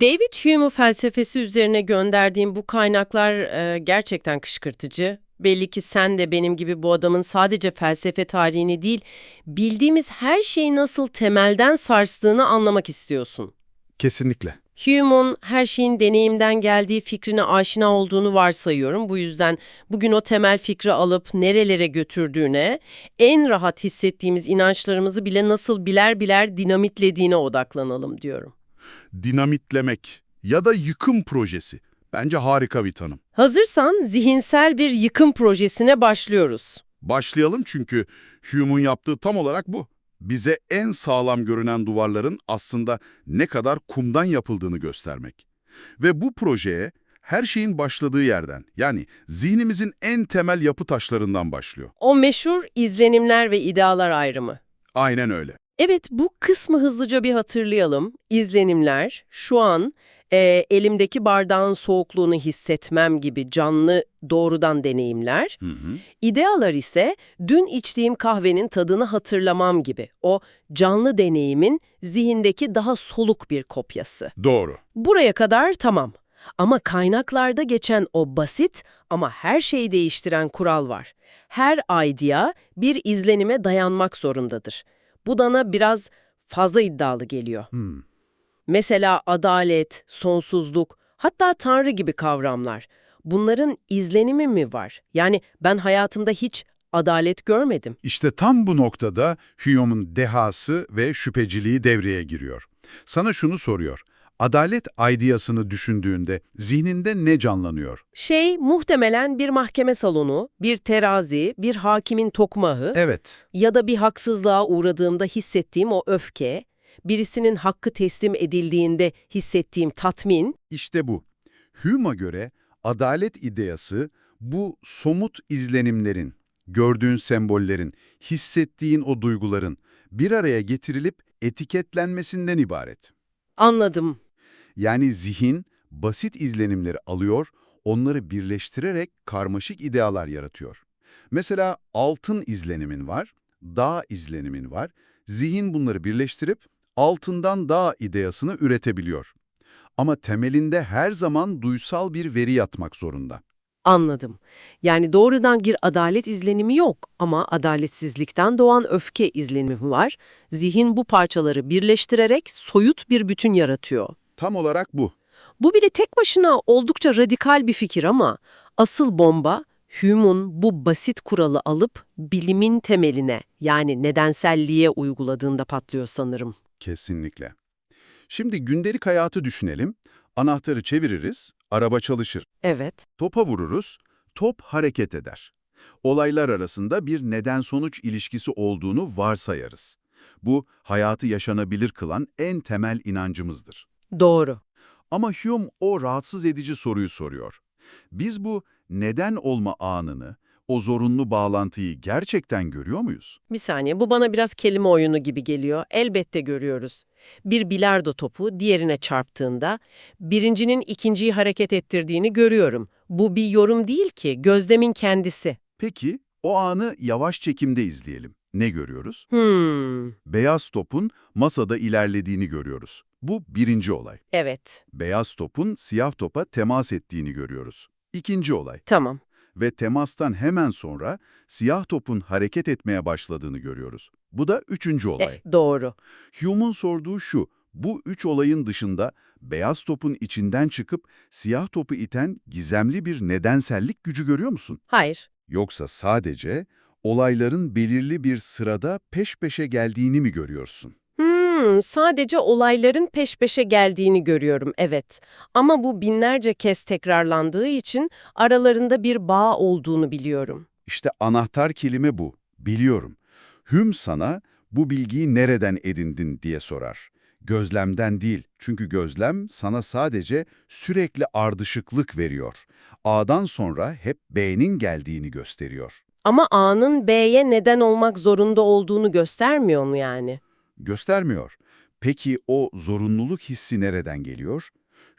David Hume'u felsefesi üzerine gönderdiğim bu kaynaklar e, gerçekten kışkırtıcı. Belli ki sen de benim gibi bu adamın sadece felsefe tarihini değil, bildiğimiz her şeyi nasıl temelden sarstığını anlamak istiyorsun. Kesinlikle. Hume'un her şeyin deneyimden geldiği fikrine aşina olduğunu varsayıyorum. Bu yüzden bugün o temel fikri alıp nerelere götürdüğüne, en rahat hissettiğimiz inançlarımızı bile nasıl biler biler dinamitlediğine odaklanalım diyorum. Dinamitlemek ya da yıkım projesi. Bence harika bir tanım. Hazırsan zihinsel bir yıkım projesine başlıyoruz. Başlayalım çünkü Hume'un yaptığı tam olarak bu. Bize en sağlam görünen duvarların aslında ne kadar kumdan yapıldığını göstermek. Ve bu projeye her şeyin başladığı yerden yani zihnimizin en temel yapı taşlarından başlıyor. O meşhur izlenimler ve idealar ayrımı. Aynen öyle. Evet, bu kısmı hızlıca bir hatırlayalım. İzlenimler, şu an e, elimdeki bardağın soğukluğunu hissetmem gibi canlı doğrudan deneyimler. Hı hı. İdealar ise dün içtiğim kahvenin tadını hatırlamam gibi. O canlı deneyimin zihindeki daha soluk bir kopyası. Doğru. Buraya kadar tamam. Ama kaynaklarda geçen o basit ama her şeyi değiştiren kural var. Her idea bir izlenime dayanmak zorundadır. Bu bana biraz fazla iddialı geliyor. Hmm. Mesela adalet, sonsuzluk, hatta tanrı gibi kavramlar. Bunların izlenimi mi var? Yani ben hayatımda hiç adalet görmedim. İşte tam bu noktada Hume'un dehası ve şüpheciliği devreye giriyor. Sana şunu soruyor. Adalet ideasını düşündüğünde zihninde ne canlanıyor? Şey muhtemelen bir mahkeme salonu, bir terazi, bir hakimin tokmahı Evet, ya da bir haksızlığa uğradığımda hissettiğim o öfke, birisinin hakkı teslim edildiğinde hissettiğim tatmin, işte bu. Hume'a göre adalet ideası bu somut izlenimlerin, gördüğün sembollerin, hissettiğin o duyguların bir araya getirilip etiketlenmesinden ibaret. anladım. Yani zihin basit izlenimleri alıyor, onları birleştirerek karmaşık idealar yaratıyor. Mesela altın izlenimin var, dağ izlenimin var. Zihin bunları birleştirip altından dağ ideasını üretebiliyor. Ama temelinde her zaman duysal bir veri yatmak zorunda. Anladım. Yani doğrudan bir adalet izlenimi yok ama adaletsizlikten doğan öfke izlenimi var. Zihin bu parçaları birleştirerek soyut bir bütün yaratıyor. Tam olarak bu. Bu bile tek başına oldukça radikal bir fikir ama asıl bomba Hume'un bu basit kuralı alıp bilimin temeline yani nedenselliğe uyguladığında patlıyor sanırım. Kesinlikle. Şimdi gündelik hayatı düşünelim. Anahtarı çeviririz, araba çalışır. Evet. Topa vururuz, top hareket eder. Olaylar arasında bir neden-sonuç ilişkisi olduğunu varsayarız. Bu, hayatı yaşanabilir kılan en temel inancımızdır. Doğru. Ama Hume o rahatsız edici soruyu soruyor. Biz bu neden olma anını, o zorunlu bağlantıyı gerçekten görüyor muyuz? Bir saniye bu bana biraz kelime oyunu gibi geliyor. Elbette görüyoruz. Bir bilardo topu diğerine çarptığında birincinin ikinciyi hareket ettirdiğini görüyorum. Bu bir yorum değil ki, gözlemin kendisi. Peki, o anı yavaş çekimde izleyelim. Ne görüyoruz? Hmm, Beyaz topun masada ilerlediğini görüyoruz. Bu birinci olay. evet, Beyaz topun siyah topa temas ettiğini görüyoruz. İkinci olay. tamam. Ve temastan hemen sonra siyah topun hareket etmeye başladığını görüyoruz. Bu da üçüncü olay. Eh, doğru. Hume'un sorduğu şu, bu üç olayın dışında beyaz topun içinden çıkıp siyah topu iten gizemli bir nedensellik gücü görüyor musun? Hayır. Yoksa sadece olayların belirli bir sırada peş peşe geldiğini mi görüyorsun? Hmm, sadece olayların peş peşe geldiğini görüyorum, evet. Ama bu binlerce kez tekrarlandığı için aralarında bir bağ olduğunu biliyorum. İşte anahtar kelime bu. Biliyorum. Hüm sana bu bilgiyi nereden edindin diye sorar. Gözlemden değil. Çünkü gözlem sana sadece sürekli ardışıklık veriyor. A'dan sonra hep B'nin geldiğini gösteriyor. Ama A'nın B'ye neden olmak zorunda olduğunu göstermiyor mu yani? Göstermiyor. Peki o zorunluluk hissi nereden geliyor?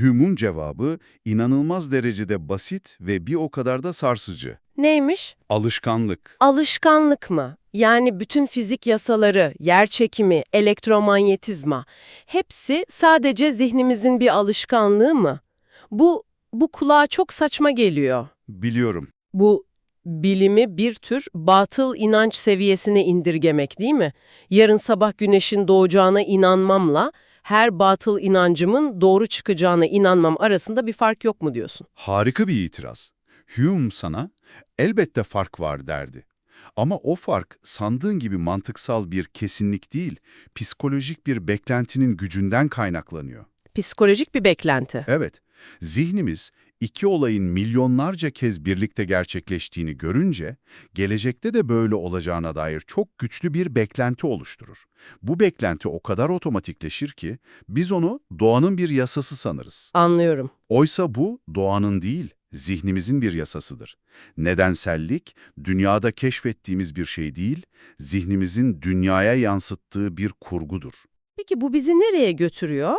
Hüm'ün cevabı inanılmaz derecede basit ve bir o kadar da sarsıcı. Neymiş? Alışkanlık. Alışkanlık mı? Yani bütün fizik yasaları, yer çekimi, elektromanyetizma hepsi sadece zihnimizin bir alışkanlığı mı? Bu bu kulağa çok saçma geliyor. Biliyorum. Bu bilimi bir tür batıl inanç seviyesine indirgemek değil mi? Yarın sabah güneşin doğacağına inanmamla her batıl inancımın doğru çıkacağına inanmam arasında bir fark yok mu diyorsun? Harika bir itiraz. Hume sana elbette fark var derdi. Ama o fark sandığın gibi mantıksal bir kesinlik değil, psikolojik bir beklentinin gücünden kaynaklanıyor. Psikolojik bir beklenti. Evet, zihnimiz iki olayın milyonlarca kez birlikte gerçekleştiğini görünce, gelecekte de böyle olacağına dair çok güçlü bir beklenti oluşturur. Bu beklenti o kadar otomatikleşir ki, biz onu doğanın bir yasası sanırız. Anlıyorum. Oysa bu doğanın değil, zihnimizin bir yasasıdır. Nedensellik, dünyada keşfettiğimiz bir şey değil, zihnimizin dünyaya yansıttığı bir kurgudur. Peki bu bizi nereye götürüyor?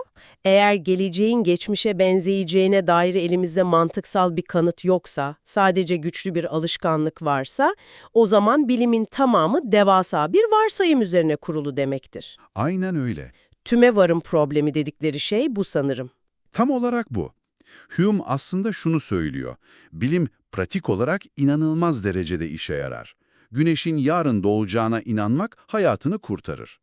Eğer geleceğin geçmişe benzeyeceğine dair elimizde mantıksal bir kanıt yoksa, sadece güçlü bir alışkanlık varsa, o zaman bilimin tamamı devasa bir varsayım üzerine kurulu demektir. Aynen öyle. Tüme varım problemi dedikleri şey bu sanırım. Tam olarak bu. Hume aslında şunu söylüyor. Bilim pratik olarak inanılmaz derecede işe yarar. Güneşin yarın doğacağına inanmak hayatını kurtarır.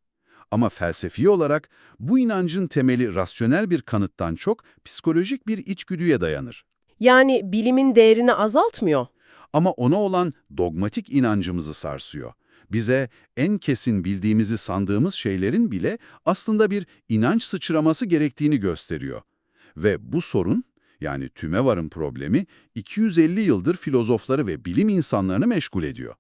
Ama felsefi olarak bu inancın temeli rasyonel bir kanıttan çok psikolojik bir içgüdüye dayanır. Yani bilimin değerini azaltmıyor. Ama ona olan dogmatik inancımızı sarsıyor. Bize en kesin bildiğimizi sandığımız şeylerin bile aslında bir inanç sıçraması gerektiğini gösteriyor. Ve bu sorun, yani tümevarın problemi, 250 yıldır filozofları ve bilim insanlarını meşgul ediyor.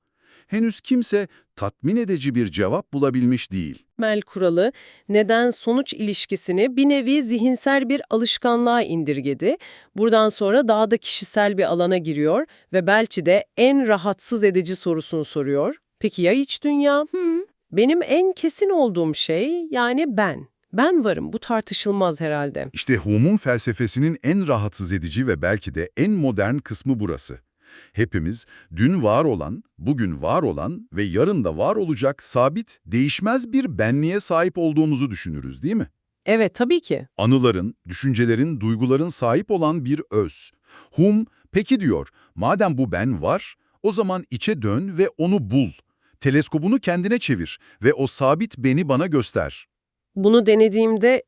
Henüz kimse tatmin edici bir cevap bulabilmiş değil. Mel kuralı neden-sonuç ilişkisini bir nevi zihinsel bir alışkanlığa indirgedi. Buradan sonra daha da kişisel bir alana giriyor ve belki de en rahatsız edici sorusunu soruyor. Peki ya iç dünya? Benim en kesin olduğum şey yani ben. Ben varım. Bu tartışılmaz herhalde. İşte Hume'un felsefesinin en rahatsız edici ve belki de en modern kısmı burası. Hepimiz dün var olan, bugün var olan ve yarın da var olacak sabit, değişmez bir benliğe sahip olduğumuzu düşünürüz değil mi? Evet tabii ki. Anıların, düşüncelerin, duyguların sahip olan bir öz. Hume peki diyor, madem bu ben var, o zaman içe dön ve onu bul. Teleskobunu kendine çevir ve o sabit beni bana göster. Bunu denediğimde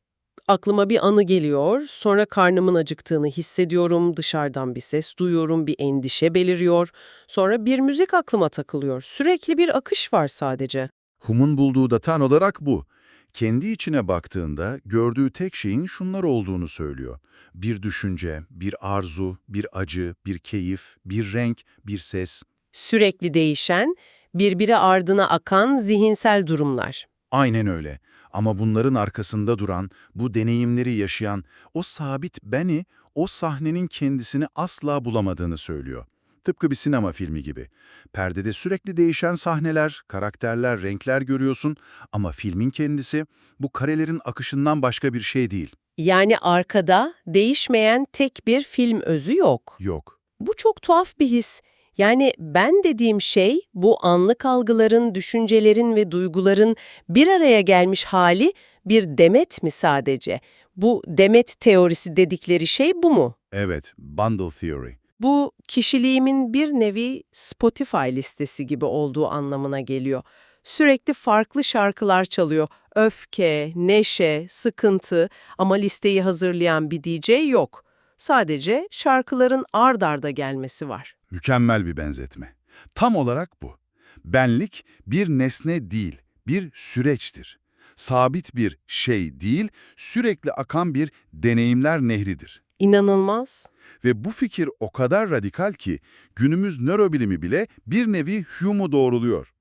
aklıma bir anı geliyor. Sonra karnımın acıktığını hissediyorum. Dışarıdan bir ses duyuyorum. Bir endişe beliriyor. Sonra bir müzik aklıma takılıyor. Sürekli bir akış var sadece. Hume'un bulduğu da tam olarak bu. Kendi içine baktığında gördüğü tek şeyin şunlar olduğunu söylüyor. Bir düşünce, bir arzu, bir acı, bir keyif, bir renk, bir ses. Sürekli değişen, birbiri ardına akan zihinsel durumlar. Aynen öyle. Ama bunların arkasında duran, bu deneyimleri yaşayan, o sabit beni, o sahnenin kendisini asla bulamadığını söylüyor. Tıpkı bir sinema filmi gibi. Perdede sürekli değişen sahneler, karakterler, renkler görüyorsun ama filmin kendisi bu karelerin akışından başka bir şey değil. Yani arkada değişmeyen tek bir film özü yok. Yok. Bu çok tuhaf bir his. Yani ben dediğim şey bu anlık algıların, düşüncelerin ve duyguların bir araya gelmiş hali bir demet mi sadece? Bu demet teorisi dedikleri şey bu mu? Evet, bundle theory. Bu kişiliğimin bir nevi Spotify listesi gibi olduğu anlamına geliyor. Sürekli farklı şarkılar çalıyor. Öfke, neşe, sıkıntı ama listeyi hazırlayan bir DJ yok. Sadece şarkıların ard arda gelmesi var. Mükemmel bir benzetme. Tam olarak bu. Benlik bir nesne değil, bir süreçtir. Sabit bir şey değil, sürekli akan bir deneyimler nehridir. İnanılmaz. Ve bu fikir o kadar radikal ki günümüz nörobilimi bile bir nevi Hume'u doğruluyor.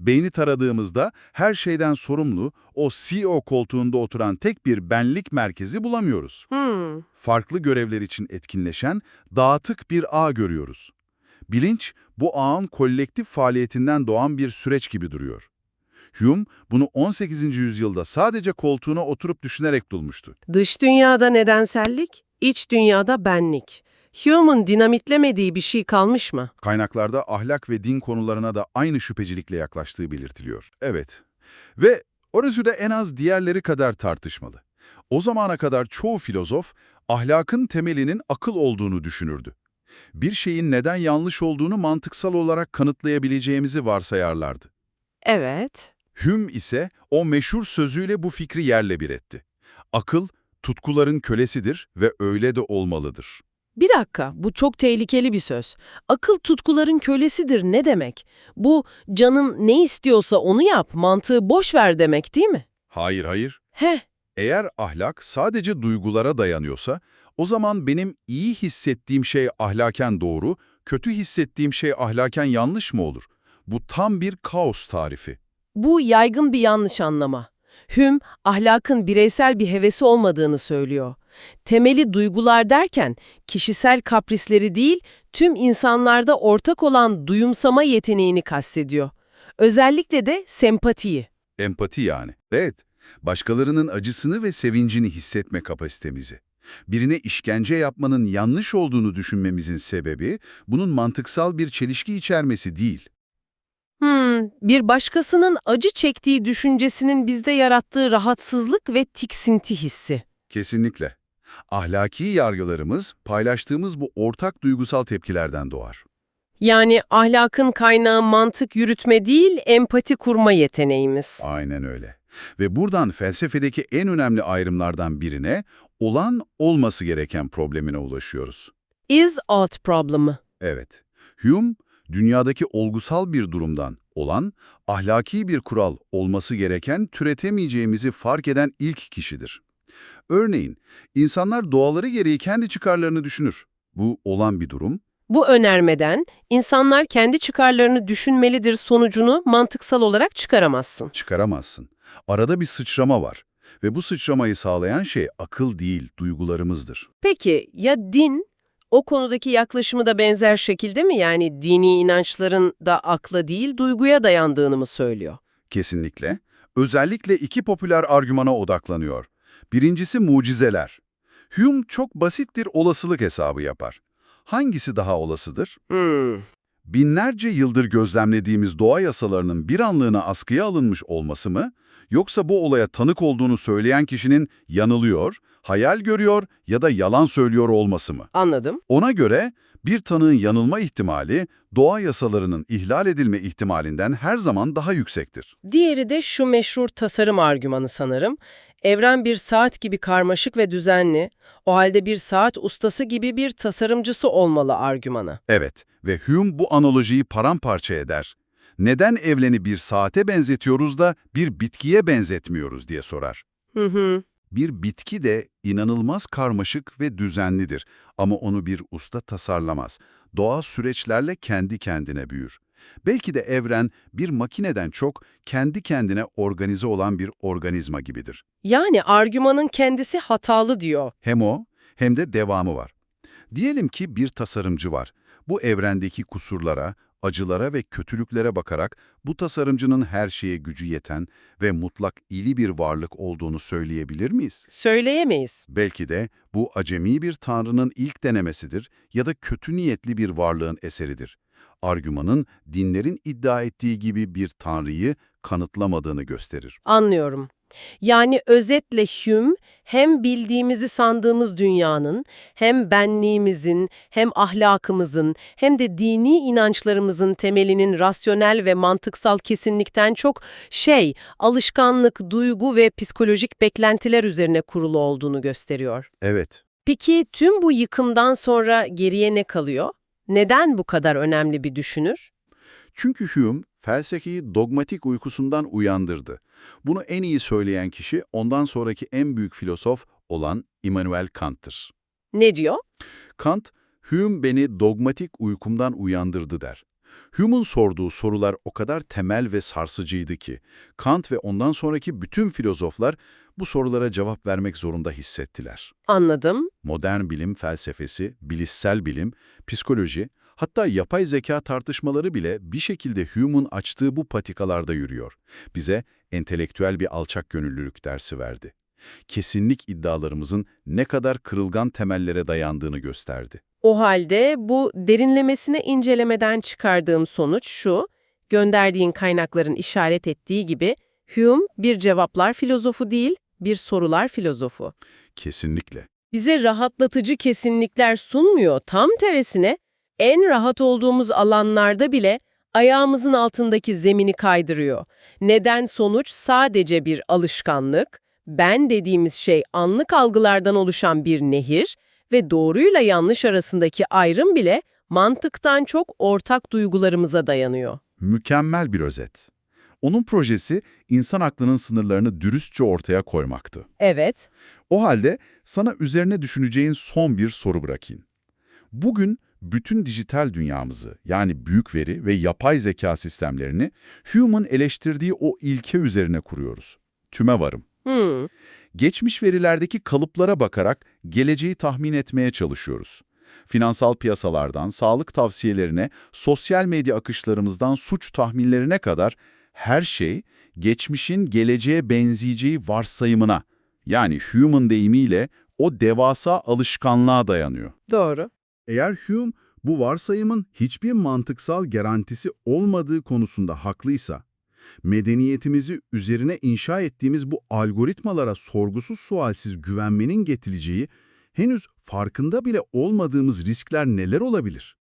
Beyni taradığımızda her şeyden sorumlu, o CEO koltuğunda oturan tek bir benlik merkezi bulamıyoruz. Hmm. Farklı görevler için etkinleşen, dağıtık bir ağ görüyoruz. Bilinç, bu ağın kolektif faaliyetinden doğan bir süreç gibi duruyor. Hume bunu 18. yüzyılda sadece koltuğuna oturup düşünerek bulmuştu. Dış dünyada nedensellik, iç dünyada benlik. Hume'un dinamitlemediği bir şey kalmış mı? Kaynaklarda ahlak ve din konularına da aynı şüphecilikle yaklaştığı belirtiliyor. Evet. Ve orası da en az diğerleri kadar tartışmalı. O zamana kadar çoğu filozof ahlakın temelinin akıl olduğunu düşünürdü. Bir şeyin neden yanlış olduğunu mantıksal olarak kanıtlayabileceğimizi varsayarlardı. Evet. Hume ise o meşhur sözüyle bu fikri yerle bir etti. Akıl, tutkuların kölesidir ve öyle de olmalıdır. Bir dakika, bu çok tehlikeli bir söz. Akıl tutkuların kölesidir ne demek? Bu canın ne istiyorsa onu yap, mantığı boş ver demek değil mi? Hayır hayır. Heh, Eğer ahlak sadece duygulara dayanıyorsa, o zaman benim iyi hissettiğim şey ahlaken doğru, kötü hissettiğim şey ahlaken yanlış mı olur? Bu tam bir kaos tarifi. bu yaygın bir yanlış anlama. Hume, ahlakın bireysel bir hevesi olmadığını söylüyor. Temeli duygular derken, kişisel kaprisleri değil, tüm insanlarda ortak olan duyumsama yeteneğini kastediyor. Özellikle de sempatiyi. Empati yani. Evet, başkalarının acısını ve sevincini hissetme kapasitemizi. Birine işkence yapmanın yanlış olduğunu düşünmemizin sebebi, bunun mantıksal bir çelişki içermesi değil. Hmm, bir başkasının acı çektiği düşüncesinin bizde yarattığı rahatsızlık ve tiksinti hissi. Kesinlikle. Ahlaki yargılarımız, paylaştığımız bu ortak duygusal tepkilerden doğar. Yani ahlakın kaynağı mantık yürütme değil, empati kurma yeteneğimiz. Aynen öyle. Ve buradan felsefedeki en önemli ayrımlardan birine, olan olması gereken problemine ulaşıyoruz. Is ought problemi. Evet, Hume, dünyadaki olgusal bir durumdan olan, ahlaki bir kural olması gereken türetemeyeceğimizi fark eden ilk kişidir. Örneğin, insanlar doğaları gereği kendi çıkarlarını düşünür. Bu olan bir durum. Bu önermeden insanlar kendi çıkarlarını düşünmelidir sonucunu mantıksal olarak çıkaramazsın. Çıkaramazsın. Arada bir sıçrama var. Ve bu sıçramayı sağlayan şey akıl değil, duygularımızdır. Peki ya din? O konudaki yaklaşımı da benzer şekilde mi? Yani dini inançların da akla değil duyguya dayandığını mı söylüyor? Kesinlikle. Özellikle iki popüler argümana odaklanıyor. Birincisi mucizeler. Hume çok basit bir olasılık hesabı yapar. Hangisi daha olasıdır? Hmm, Binlerce yıldır gözlemlediğimiz doğa yasalarının bir anlığına askıya alınmış olması mı? Yoksa bu olaya tanık olduğunu söyleyen kişinin yanılıyor, hayal görüyor ya da yalan söylüyor olması mı? anladım. Ona göre bir tanığın yanılma ihtimali doğa yasalarının ihlal edilme ihtimalinden her zaman daha yüksektir. Diğeri de şu meşhur tasarım argümanı sanırım. Evren bir saat gibi karmaşık ve düzenli, o halde bir saat ustası gibi bir tasarımcısı olmalı argümanı. Evet ve Hume bu analojiyi paramparça eder. Neden evreni bir saate benzetiyoruz da bir bitkiye benzetmiyoruz diye sorar. Hı hı. Bir bitki de inanılmaz karmaşık ve düzenlidir ama onu bir usta tasarlamaz. Doğa süreçlerle kendi kendine büyür. Belki de evren bir makineden çok kendi kendine organize olan bir organizma gibidir. Yani argümanın kendisi hatalı diyor. Hem o hem de devamı var. Diyelim ki bir tasarımcı var. Bu evrendeki kusurlara, acılara ve kötülüklere bakarak bu tasarımcının her şeye gücü yeten ve mutlak iyi bir varlık olduğunu söyleyebilir miyiz? Söyleyemeyiz. Belki de bu acemi bir tanrının ilk denemesidir ya da kötü niyetli bir varlığın eseridir. Argümanın dinlerin iddia ettiği gibi bir tanrıyı kanıtlamadığını gösterir. Anlıyorum. Yani özetle Hume hem bildiğimizi sandığımız dünyanın, hem benliğimizin, hem ahlakımızın, hem de dini inançlarımızın temelinin rasyonel ve mantıksal kesinlikten çok şey, alışkanlık, duygu ve psikolojik beklentiler üzerine kurulu olduğunu gösteriyor. Evet, Peki tüm bu yıkımdan sonra geriye ne kalıyor? Neden bu kadar önemli bir düşünür? Çünkü Hume felsefeyi dogmatik uykusundan uyandırdı. Bunu en iyi söyleyen kişi ondan sonraki en büyük filozof olan Immanuel Kant'tır. Ne diyor? Kant, Hume beni dogmatik uykumdan uyandırdı der. Hume'un sorduğu sorular o kadar temel ve sarsıcıydı ki, Kant ve ondan sonraki bütün filozoflar bu sorulara cevap vermek zorunda hissettiler. Anladım. Modern bilim felsefesi, bilişsel bilim, psikoloji, hatta yapay zeka tartışmaları bile bir şekilde Hume'un açtığı bu patikalarda yürüyor. Bize entelektüel bir alçak gönüllülük dersi verdi. Kesinlik iddialarımızın ne kadar kırılgan temellere dayandığını gösterdi. O halde bu derinlemesine incelemeden çıkardığım sonuç şu, gönderdiğin kaynakların işaret ettiği gibi Hume bir cevaplar filozofu değil, bir sorular filozofu. Kesinlikle. Bize rahatlatıcı kesinlikler sunmuyor, tam tersine en rahat olduğumuz alanlarda bile ayağımızın altındaki zemini kaydırıyor. Neden sonuç sadece bir alışkanlık, ben dediğimiz şey anlık algılardan oluşan bir nehir ve doğruyla yanlış arasındaki ayrım bile mantıktan çok ortak duygularımıza dayanıyor. Mükemmel bir özet. Onun projesi insan aklının sınırlarını dürüstçe ortaya koymaktı. Evet, O halde sana üzerine düşüneceğin son bir soru bırakayım. Bugün bütün dijital dünyamızı yani büyük veri ve yapay zeka sistemlerini Hume'un eleştirdiği o ilke üzerine kuruyoruz. Tüme varım. hmm, Geçmiş verilerdeki kalıplara bakarak geleceği tahmin etmeye çalışıyoruz. Finansal piyasalardan sağlık tavsiyelerine, sosyal medya akışlarımızdan suç tahminlerine kadar her şey geçmişin geleceğe benzeyeceği varsayımına, yani human deyimiyle o devasa alışkanlığa dayanıyor. doğru. Eğer Hume bu varsayımın hiçbir mantıksal garantisi olmadığı konusunda haklıysa, medeniyetimizi üzerine inşa ettiğimiz bu algoritmalara sorgusuz sualsiz güvenmenin getireceği henüz farkında bile olmadığımız riskler neler olabilir?